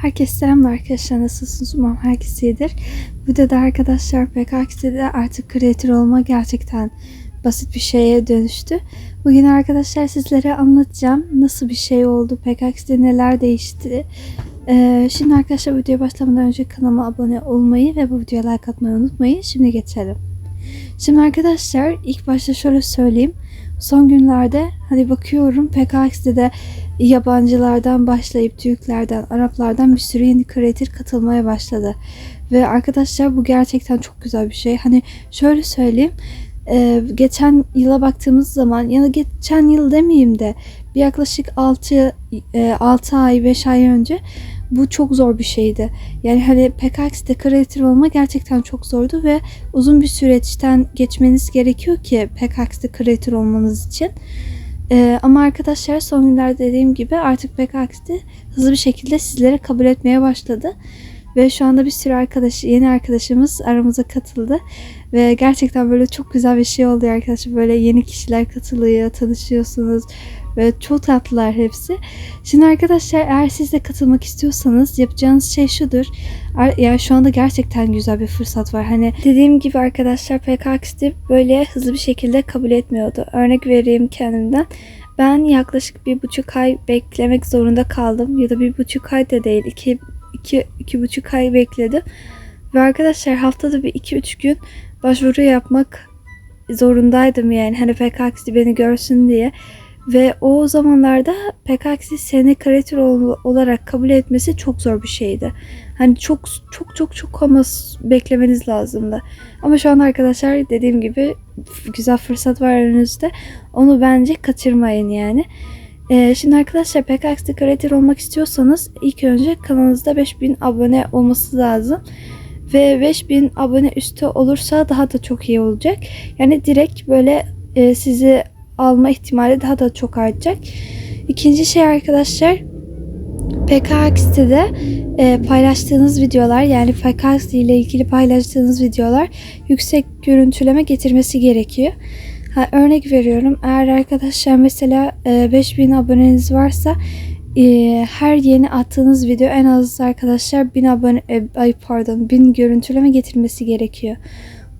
Herkese selamlar arkadaşlar. Nasılsınız? Umarım herkes iyidir. Bu videoda arkadaşlar PKX'de artık creator olma gerçekten basit bir şeye dönüştü. Bugün arkadaşlar sizlere anlatacağım nasıl bir şey oldu, PKX'de neler değişti. Ee, şimdi arkadaşlar videoya başlamadan önce kanalıma abone olmayı ve bu videoya like atmayı unutmayın. Şimdi geçelim. Şimdi arkadaşlar ilk başta şöyle söyleyeyim. Son günlerde hani bakıyorum PKX'de de yabancılardan başlayıp Türklerden, Araplardan bir sürü yeni creator katılmaya başladı. Ve arkadaşlar bu gerçekten çok güzel bir şey. Hani şöyle söyleyeyim. e, geçen yıla baktığımız zaman ya geçen yıl demeyeyim de bir yaklaşık 6 e, 6 ay 5 ay önce bu çok zor bir şeydi. Yani hani PKX'de creator olma gerçekten çok zordu ve uzun bir süreçten geçmeniz gerekiyor ki PKX'de creator olmanız için. Ee, ama arkadaşlar son günlerde dediğim gibi artık PKX'de hızlı bir şekilde sizlere kabul etmeye başladı. Ve şu anda bir sürü arkadaş, yeni arkadaşımız aramıza katıldı. Ve gerçekten böyle çok güzel bir şey oldu arkadaşlar. Böyle yeni kişiler katılıyor, tanışıyorsunuz. Ve çok tatlılar hepsi. Şimdi arkadaşlar eğer siz de katılmak istiyorsanız yapacağınız şey şudur. Ya şu anda gerçekten güzel bir fırsat var. Hani dediğim gibi arkadaşlar PKX'de böyle hızlı bir şekilde kabul etmiyordu. Örnek vereyim kendimden. Ben yaklaşık bir buçuk ay beklemek zorunda kaldım. Ya da bir buçuk ay da değil. iki, iki, iki buçuk ay bekledim. Ve arkadaşlar haftada bir iki üç gün başvuru yapmak zorundaydım yani. Hani PKX beni görsün diye. Ve o zamanlarda PKX seni kreatör ol- olarak kabul etmesi çok zor bir şeydi. Hani çok çok çok çok ama beklemeniz lazımdı. Ama şu an arkadaşlar dediğim gibi güzel fırsat var önünüzde. Onu bence kaçırmayın yani. Ee, şimdi arkadaşlar PKX'de kreatör olmak istiyorsanız ilk önce kanalınızda 5000 abone olması lazım. Ve 5000 abone üstü olursa daha da çok iyi olacak. Yani direkt böyle e, sizi alma ihtimali daha da çok artacak. İkinci şey arkadaşlar PKX'de de e, paylaştığınız videolar yani PKX ile ilgili paylaştığınız videolar yüksek görüntüleme getirmesi gerekiyor. Ha, örnek veriyorum eğer arkadaşlar mesela e, 5000 aboneniz varsa e, her yeni attığınız video en az arkadaşlar 1000 abone e, ay pardon 1000 görüntüleme getirmesi gerekiyor.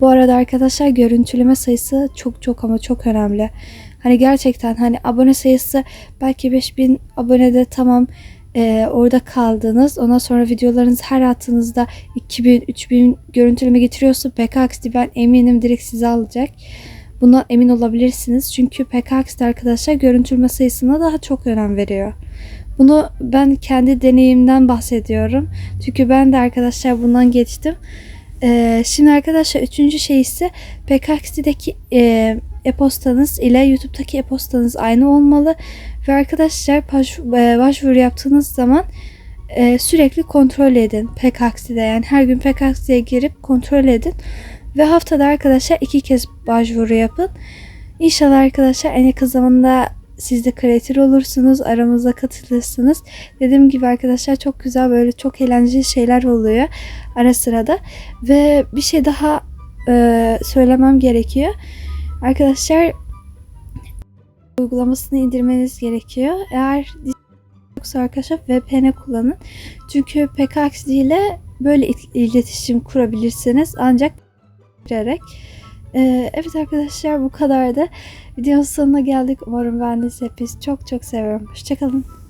Bu arada arkadaşlar görüntüleme sayısı çok çok ama çok önemli. Hani gerçekten hani abone sayısı belki 5000 abonede tamam e, orada kaldınız. Ondan sonra videolarınızı her attığınızda 2000 3000 görüntüleme getiriyorsa PKX'de ben eminim direkt sizi alacak. Buna emin olabilirsiniz. Çünkü PKX'de arkadaşlar görüntüleme sayısına daha çok önem veriyor. Bunu ben kendi deneyimden bahsediyorum. Çünkü ben de arkadaşlar bundan geçtim. Ee, şimdi arkadaşlar üçüncü şey ise PKX'deki e, e-postanız ile YouTube'daki e-postanız aynı olmalı. Ve arkadaşlar e, başvuru yaptığınız zaman e, sürekli kontrol edin PKX'de. Yani her gün PKX'ye girip kontrol edin. Ve haftada arkadaşlar iki kez başvuru yapın. İnşallah arkadaşlar en yakın zamanda siz de kreatif olursunuz, aramıza katılırsınız. Dediğim gibi arkadaşlar çok güzel böyle çok eğlenceli şeyler oluyor ara sırada. Ve bir şey daha e, söylemem gerekiyor. Arkadaşlar uygulamasını indirmeniz gerekiyor. Eğer yoksa arkadaşlar VPN kullanın. Çünkü PKX ile böyle il- iletişim kurabilirsiniz ancak girerek. Ee, evet arkadaşlar bu kadardı. Videonun sonuna geldik. Umarım beğendiyseniz hepinizi çok çok seviyorum. Hoşçakalın.